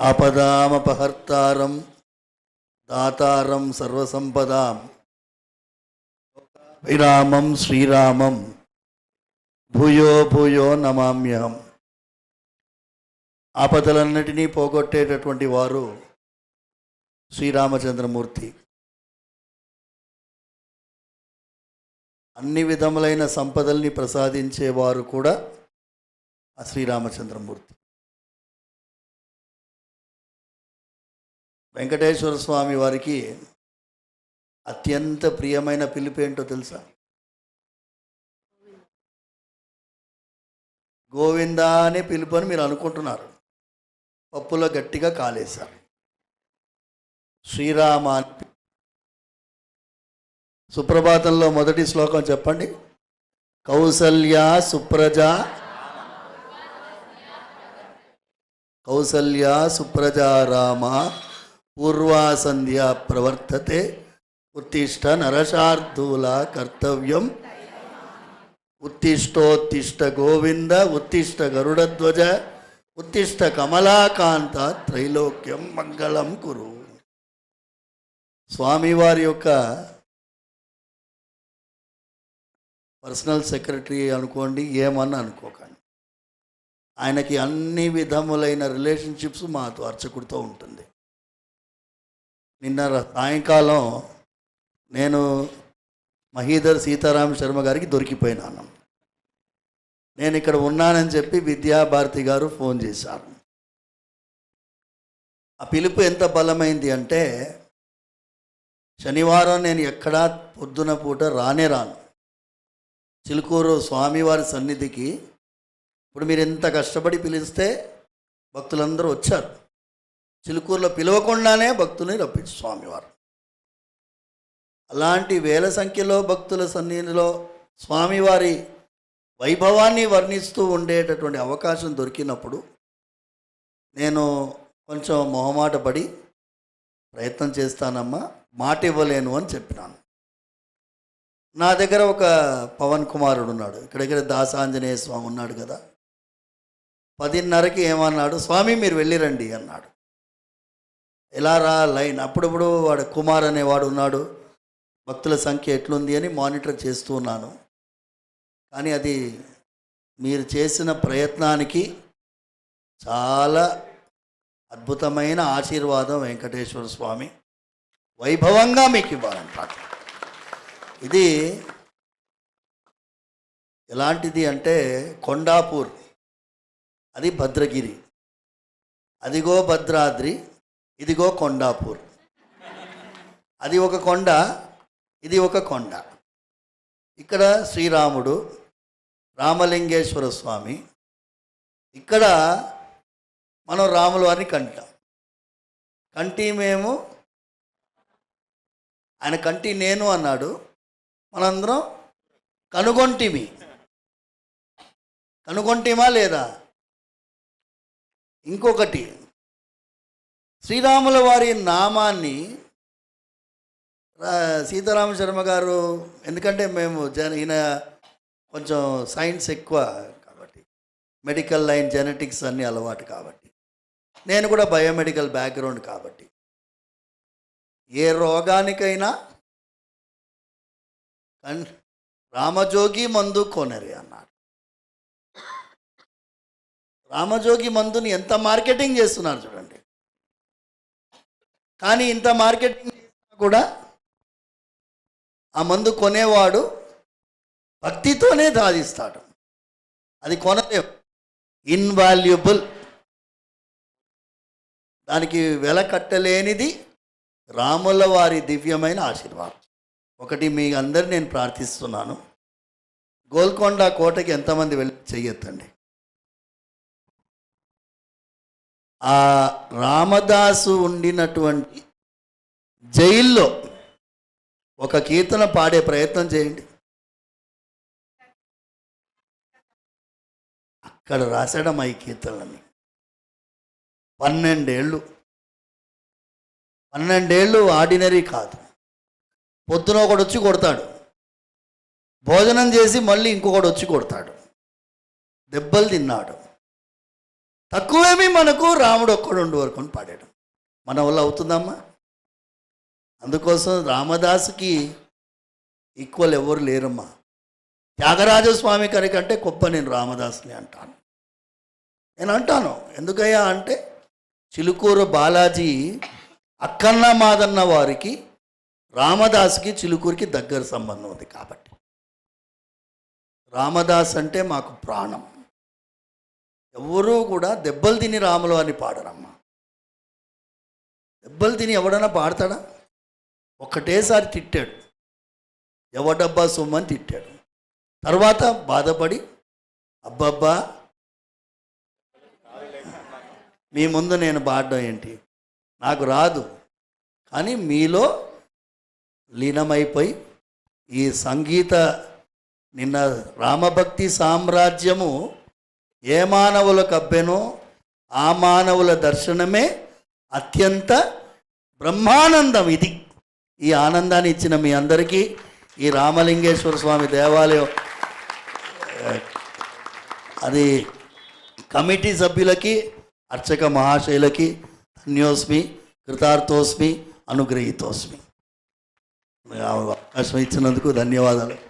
ఆపదామపహర్తారం దాతారం సర్వసంపదాం విరామం శ్రీరామం భూయో భూయో నమామ్యహం ఆపదలన్నిటినీ పోగొట్టేటటువంటి వారు శ్రీరామచంద్రమూర్తి। అన్ని విధములైన సంపదల్ని ప్రసాదించేవారు కూడా ఆ శ్రీరామచంద్రమూర్తి। వెంకటేశ్వర స్వామి వారికి అత్యంత ప్రియమైన పిలుపు ఏంటో తెలుసా? గోవిందా అనే పిలుపు అని మీరు అనుకుంటున్నారు. పప్పులో గట్టిగా కాలేశారు. శ్రీరామ సుప్రభాతంలో మొదటి శ్లోకం చెప్పండి. కౌసల్య సుప్రజ కౌసల్య సుప్రజారామ రామ. పూర్వాసంధ్య ప్రవర్తతే ఉత్తిష్ట నరశార్దూల కర్తవ్యం ఉత్తిష్టోత్తిష్ట గోవింద ఉత్తిష్ట గరుడధ్వజ ఉత్తిష్ట కమలాకాంత త్రైలోక్యం మంగళం కురు స్వామివారి యొక్క పర్సనల్ సెక్రటరీ అనుకోండి ఏమన్నా అనుకోకండి. ఆయనకి అన్ని విధములైన రిలేషన్షిప్స్ మాతో అర్చకుడితో ఉంటుంది. నిన్న సాయంకాలం నేను మహీధర్ సీతారామ శర్మ గారికి దొరికిపోయినాను నేను ఇక్కడ ఉన్నానని చెప్పి విద్యాభారతి గారు ఫోన్ చేశారు. ఆ పిలుపు ఎంత బలమైంది అంటే శనివారం నేను ఎక్కడా పొద్దున పూట రానే రాను. చిలుకూరు స్వామివారి సన్నిధికి. ఇప్పుడు మీరు ఎంత కష్టపడి పిలిస్తే భక్తులందరూ వచ్చారు. చిలుకూరులో పిలవకుండానే భక్తుల్ని రప్పించు స్వామివారు. అలాంటి వేల సంఖ్యలో భక్తుల సన్నిధిలో స్వామివారి వైభవాన్ని వర్ణిస్తూ ఉండేటటువంటి అవకాశం దొరికినప్పుడు నేను కొంచెం మొహమాట పడి ప్రయత్నం చేస్తానమ్మా మాట ఇవ్వలేను అని చెప్పినాను. నా దగ్గర ఒక పవన్ కుమారుడు ఉన్నాడు. ఇక్కడ దగ్గర దాసాంజనేయ స్వామి ఉన్నాడు కదా. పదిన్నరకి ఏమన్నాడు? స్వామి మీరు వెళ్ళిరండి అన్నాడు. ఎలా రా లైన్? అప్పుడప్పుడు వాడు కుమార్ అనేవాడు ఉన్నాడు. భక్తుల సంఖ్య ఎట్లుంది అని మానిటర్ చేస్తూ ఉన్నాను. కానీ అది మీరు చేసిన ప్రయత్నానికి చాలా అద్భుతమైన ఆశీర్వాదం వెంకటేశ్వర స్వామి. వైభవంగా మీకు ఇవ్వాలంట ఇది ఎలాంటిది అంటే కొండాపూర్ అది భద్రగిరి. అదిగో భద్రాద్రి. ఇదిగో కొండాపూర్. అది ఒక కొండ ఇది ఒక కొండ. ఇక్కడ శ్రీరాముడు రామలింగేశ్వర స్వామి. ఇక్కడ మనం రాములవారిని కంటాం. కంటి మేము ఆయన కంటి నేను అన్నాడు. మనందరం కనుగొంటిమి. కనుగొంటిమా లేదా? ఇంకొకటి శ్రీరాముల వారి నామాన్ని రా- సీతారామ శర్మ గారు ఎందుకంటే మేము జన ఈయన కొంచెం సైన్స్ ఎక్కువ కాబట్టి మెడికల్ లైన్ జెనెటిక్స్ అన్నీ అలవాటు కాబట్టి. నేను కూడా బయోమెడికల్ బ్యాక్గ్రౌండ్ కాబట్టి. ఏ రోగానికైనా రామజోగి మందు కొనరి అన్నాడు. రామజోగి మందుని ఎంత మార్కెటింగ్ చేస్తున్నారు చూడండి కానీ ఇంత మార్కెటింగ్ కూడా ఆ మందు కొనేవాడు భక్తితోనే సాధిస్తాడు అది కొనలేవు ఇన్వాల్యుబుల్. దానికి వెల కట్టలేనిది రాముల వారి దివ్యమైన ఆశీర్వాదం. ఒకటి మీ అందరు నేను ప్రార్థిస్తున్నాను. గోల్కొండ కోటకి ఎంతమంది వెళ్ళి చెయ్యొద్దండి. ఆ రామదాసు ఉండినటువంటి జైల్లో ఒక కీర్తన పాడే ప్రయత్నం చేయండి. అక్కడ రాశాడమ్మా ఈ కీర్తనలన్నీ. పన్నెండేళ్ళు. పన్నెండేళ్ళు ఆర్డినరీ కాదు. పొద్దున ఒకడు వచ్చి కొడతాడు. భోజనం చేసి మళ్ళీ ఇంకొకడు వచ్చి కొడతాడు. దెబ్బలు తిన్నాడు. తక్కువేమి మనకు రాముడు ఒక్కడు ఉండు వరకు అని పాడాడు. మన వల్ల అవుతుందమ్మా. అందుకోసం రామదాసుకి ఈక్వల్ ఎవరు లేరమ్మా. త్యాగరాజస్వామి గారి కంటే గొప్ప నేను రామదాసుని అంటాను. నేను అంటాను. ఎందుకయ్యా అంటే చిలుకూరు బాలాజీ అక్కన్న మాదన్న వారికి రామదాస్కి చిలుకూరికి దగ్గర సంబంధం ఉంది కాబట్టి. రామదాస్ అంటే మాకు ప్రాణం. ఎవరూ కూడా దెబ్బలు తిని రాములు అని పాడరమ్మా. దెబ్బలు తిని ఎవడన్నా పాడతాడా? ఒకటేసారి తిట్టాడు. ఎవడబ్బా సొమ్మని తిట్టాడు. తర్వాత బాధపడి అబ్బబ్బా మీ ముందు నేను పాడడం ఏంటి? నాకు రాదు. కానీ మీలో లీనమైపోయి ఈ సంగీత నిన్న రామభక్తి సామ్రాజ్యము ఏ మానవుల కబ్బెనో ఆ మానవుల దర్శనమే అత్యంత బ్రహ్మానందం ఇది. ఈ ఆనందాన్ని ఇచ్చిన మీ అందరికీ ఈ రామలింగేశ్వర స్వామి దేవాలయం అది కమిటీ సభ్యులకి అర్చక మహాశయులకి ధన్యోస్మి కృతార్థోస్మి అనుగ్రహీతోస్మి. అవకాశం ఇచ్చినందుకు ధన్యవాదాలు.